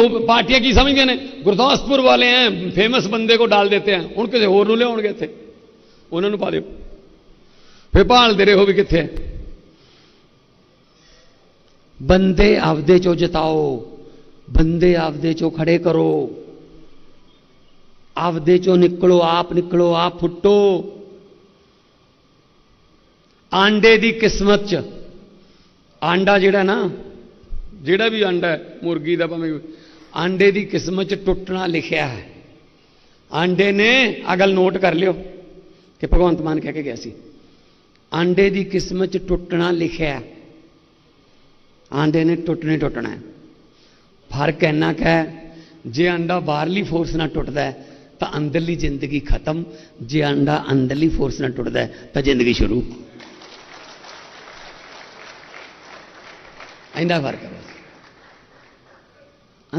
ਉਹ ਪਾਰਟੀਆਂ ਕੀ ਸਮਝਦੇ ਨੇ? ਗੁਰਦਾਸਪੁਰ ਵਾਲੇ ਐ ਫੇਮਸ ਬੰਦੇ ਕੋ ਡਾਲ ਦਿੱਤੇ ਆ ਹੁਣ ਕਿਸੇ ਹੋਰ ਨੂੰ ਲਿਆਉਣਗੇ ਇੱਥੇ? ਉਹਨਾਂ ਨੂੰ ਪਾ ਦਿਓ। ਫੇ ਭਾਲਦੇ ਰਹੋ ਵੀ ਕਿੱਥੇ ਬੰਦੇ ਆਪਦੇ ਚੋਂ ਜਿਤਾਓ, ਬੰਦੇ ਆਪਦੇ ਚੋਂ ਖੜੇ ਕਰੋ। ਆਪਦੇ ਚੋਂ ਨਿਕਲੋ, ਆਪ ਨਿਕਲੋ, ਆਪ ਫੁੱਟੋ। ਆਂਡੇ ਦੀ ਕਿਸਮਤ ਚ। ਆਂਡਾ ਜਿਹੜਾ ਨਾ, ਜਿਹੜਾ ਵੀ ਆਂਡਾ ਮੁਰਗੀ ਦਾ ਭਾਵੇਂ ਆਂਡੇ ਦੀ ਕਿਸਮਤ ਚ ਟੁੱਟਣਾ ਲਿਖਿਆ ਹੈ। ਆਂਡੇ ਨੇ ਅਗਲ ਨੋਟ ਕਰ ਲਿਓ ਕਿ ਭਗਵੰਤ ਮਾਨ ਕਹਿ ਕੇ ਗਿਆ ਸੀ। ਆਂਡੇ ਦੀ ਕਿਸਮਤ ਚ ਟੁੱਟਣਾ ਲਿਖਿਆ ਆਂਡੇ ਨੇ ਟੁੱਟਣੇ ਟੁੱਟਣਾ ਫ਼ਰਕ ਇੰਨਾ ਕੁ ਜੇ ਆਂਡਾ ਬਾਹਰਲੀ ਫੋਰਸ ਨਾਲ ਟੁੱਟਦਾ ਹੈ, ਤਾਂ ਅੰਦਰਲੀ ਜ਼ਿੰਦਗੀ ਖਤਮ। ਜੇ ਆਂਡਾ ਅੰਦਰਲੀ ਫੋਰਸ ਨਾਲ ਟੁੱਟਦਾ ਹੈ, ਤਾਂ ਜ਼ਿੰਦਗੀ ਸ਼ੁਰੂ। ਇੰਨਾ ਫ਼ਰਕ ਹੈ